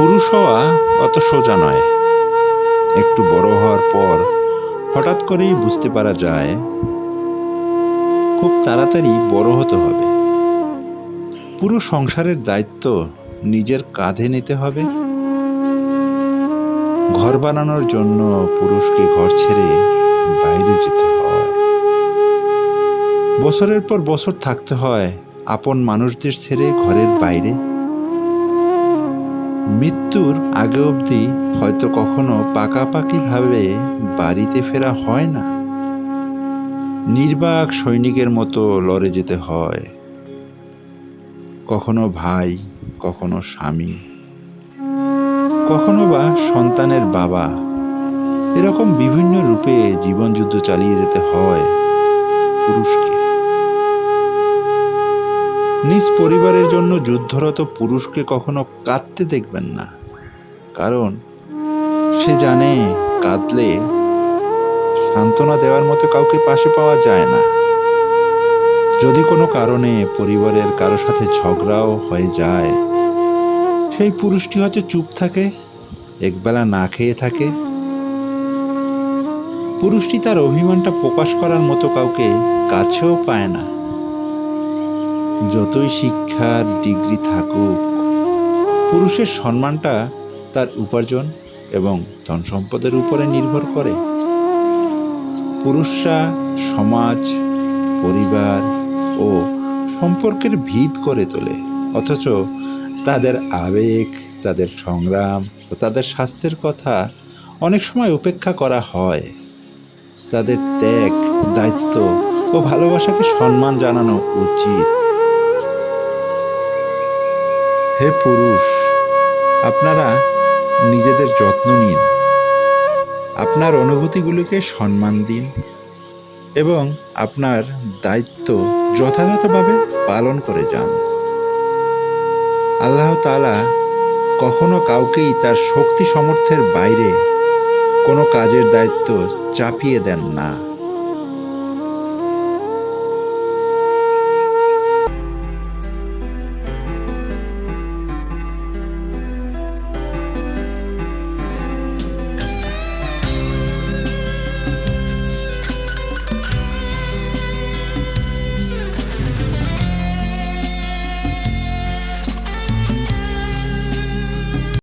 পুরুষ হওয়া অত সোজা নয়। একটু বড় হওয়ার পর হঠাৎ করেই বুঝতে পারা যায়, খুব তাড়াতাড়ি বড় হতে হবে। পুরো সংসারের দায়িত্ব নিজের কাঁধে নিতে হবে। ঘর বানানোর জন্য পুরুষকে ঘর ছেড়ে বাইরে যেতে হয়। বছরের পর বছর থাকতে হয়, আপন মানুষদের ছেড়ে ঘরের বাইরে। মৃত্যুর আগে অবধি হয়তো কখনো পাকাপাকিভাবে বাড়িতে ফেরা হয় না। নির্বাক সৈনিকের মতো লড়ে যেতে হয়। কখনো ভাই, কখনো স্বামী, কখনো বা সন্তানের বাবা, এরকম বিভিন্ন রূপে জীবনযুদ্ধ চালিয়ে যেতে হয় পুরুষকে। নিজ পরিবারের জন্য যুদ্ধরত পুরুষকে কখনো কাঁদতে দেখবেন না। কারণ সে জানে কাঁদলে সান্ত্বনা দেওয়ার মতো কাউকে পাশে পাওয়া যায় না। যদি কোনো কারণে পরিবারের কারও সাথে ঝগড়াও হয়ে যায়, সেই পুরুষটি হয়তো চুপ থাকে, একবেলা না খেয়ে থাকে। পুরুষটি তার অভিমানটা প্রকাশ করার মতো কাউকে কাছেও পায় না। যতই শিক্ষার ডিগ্রি থাকুক, পুরুষের সম্মানটা তার উপার্জন এবং ধন সম্পদের উপরে নির্ভর করে। পুরুষরা সমাজ, পরিবার ও সম্পর্কের ভিত করে তোলে, অথচ তাদের আবেগ, তাদের সংগ্রাম ও তাদের স্বাস্থ্যের কথা অনেক সময় উপেক্ষা করা হয়। তাদের ত্যাগ, দায়িত্ব ও ভালোবাসাকে সম্মান জানানো উচিত। হে পুরুষ, আপনারা নিজেদের যত্ন নিন। আপনার অনুভূতিগুলোকে সম্মান দিন এবং আপনার দায়িত্ব যথাযথভাবে পালন করে যান। আল্লাহ তাআলা কখনো কাউকেই তার শক্তি সামর্থ্যের বাইরে কোনো কাজের দায়িত্ব চাপিয়ে দেন না।